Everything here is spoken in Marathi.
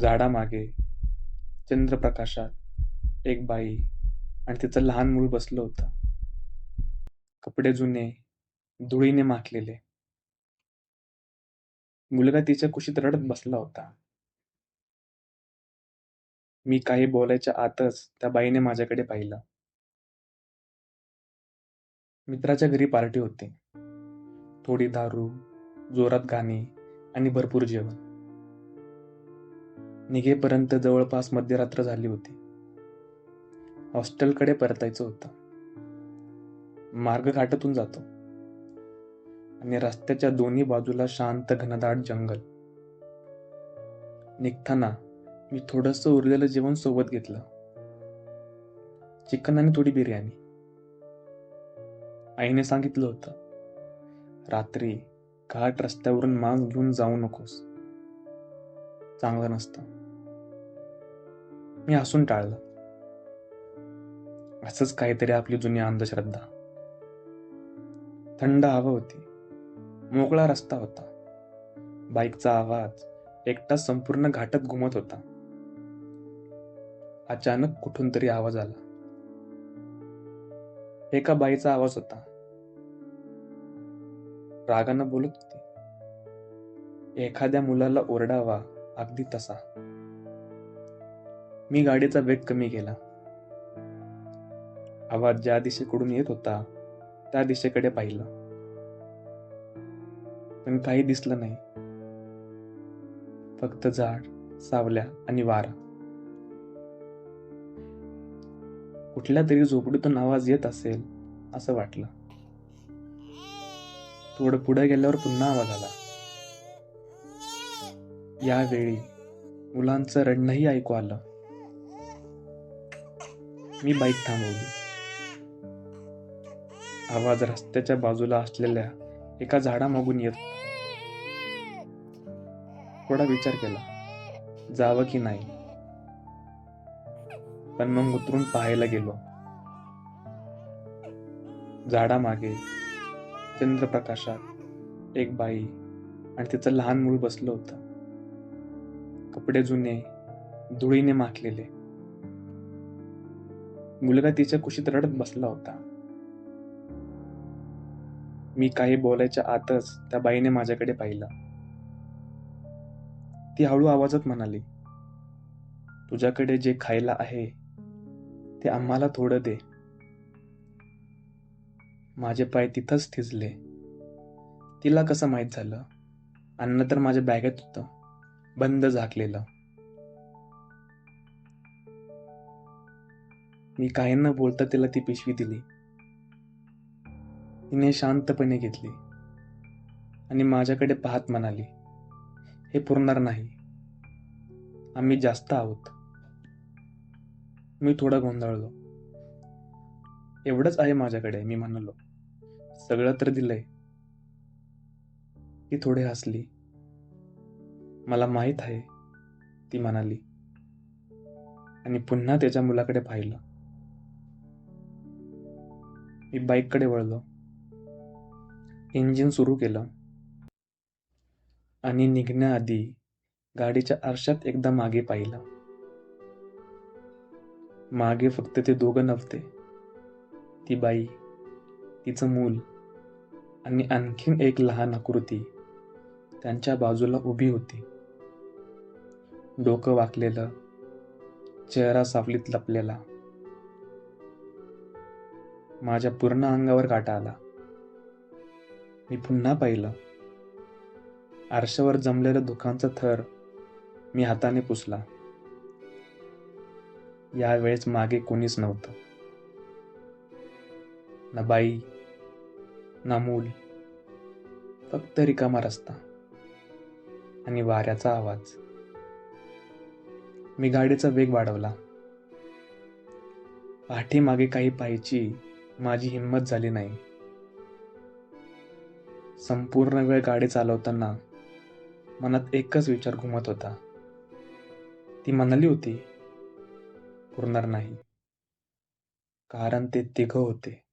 झाडामागे चंद्रप्रकाशात एक बाई आणि तिचं लहान मूल बसलं होतं. कपडे जुने धुळीने माखलेले. मुलगा तिच्या कुशीत रडत बसला होता. मी काही बोलायच्या आतच त्या बाईने माझ्याकडे पाहिलं. मित्राच्या घरी पार्टी होती. थोडी दारू जोरात गाणी आणि भरपूर जेवण. निघेपर्यंत जवळपास मध्यरात्र झाली होती. हॉस्टेलकडे परतायचं होतं. मार्ग घाटातून जातो. आणि रस्त्याच्या दोन्ही बाजूला शांत घनदाट जंगल. निघताना मी थोडस उरलेलं जेवण सोबत घेतलं. चिकन आणि थोडी बिर्याणी. आईने सांगितलं होतं रात्री घाट रस्त्यावरून मांस घेऊन जाऊ नकोस. चांगलं नसतं. मी हसून टाळलं. असंच काहीतरी आपली जुनी अंधश्रद्धा. थंड हवा होती. मोकळा रस्ता होता. बाईकचा आवाज एकटा संपूर्ण घाटात घुमत होता. अचानक कुठून तरी आवाज आला. एका बाईचा आवाज होता. रागानं बोलत होती. एखाद्या मुलाला ओरडावा अगदी तसा. मी गाडीचा वेग कमी केला. आवाज ज्या दिशेकडून येत होता त्या दिशेकडे पाहिलं. पण काही दिसलं नाही. फक्त झाड सावल्या आणि वारा. कुठल्या तरी झोपडीतून आवाज येत असेल असं वाटलं. थोडं पुढे गेल्यावर पुन्हा आवाज आला. यावेळी मुलांचं रडणंही ऐकू आलं. मी बाईक थांबवली. आवाज रस्त्याच्या बाजूला असलेल्या एका झाडामागून येत थोडा विचार केला. जावं की नाही? पण मग उतरून पाहायला गेलो. झाडामागे चंद्रप्रकाशात एक बाई आणि तिचं लहान मूल बसलं होतं. कपडे जुने धुळीने माखलेले. मुलगा तिच्या कुशीत रडत बसला होता. मी काही बोलायच्या आतच त्या बाईने माझ्याकडे पाहिलं. ती हळू आवाजात म्हणाली तुझ्याकडे जे खायला आहे ते आम्हाला थोडं दे. माझे पाय तिथंच थिजले. तिला कसं माहीत झालं? अन्न तर माझ्या बॅगेत होतं. बंद झाकलेलं. मी काही न बोलता तिला ती पिशवी दिली. तिने शांतपणे घेतली. आणि माझ्याकडे पाहत म्हणाली हे पुरणार नाही. आम्ही जास्त आहोत. मी थोडा गोंधळलो. एवढंच आहे माझ्याकडे मी म्हणालो. सगळं तर दिलंय. ती थोडी हसली. मला माहीत आहे ती म्हणाली. आणि पुन्हा त्याच्या मुलाकडे पाहिलं. मी बाईककडे वळलो. इंजिन सुरू केलं. आणि निघण्याआधी गाडीच्या आरशात एकदा मागे पाहिलं. मागे फक्त ते दोघं नव्हते. ती बाई तिचं मूल आणि आणखीन एक लहान आकृती त्यांच्या बाजूला उभी होती. डोकं वाकलेलं चेहरा सावलीत लपलेला. माझ्या पूर्ण अंगावर काटा आला. मी पुन्हा पाहिलं. आरशावर जमलेलं दुखांचा थर मी हाताने पुसला. यावेळेस मागे कोणीच नव्हतं. ना बाई ना मूल फक्त रिकामा रस्ता आणि वाऱ्याचा आवाज. मी गाडीचा वेग वाढवला. पाठीमागे काही पाहायची माझी हिंमत झाली नाही. संपूर्ण वेळ गाडी चालवताना मनात एकच विचार घुमत होता. ती म्हणाली होती पुरणार नाही. कारण ते तिघ होते.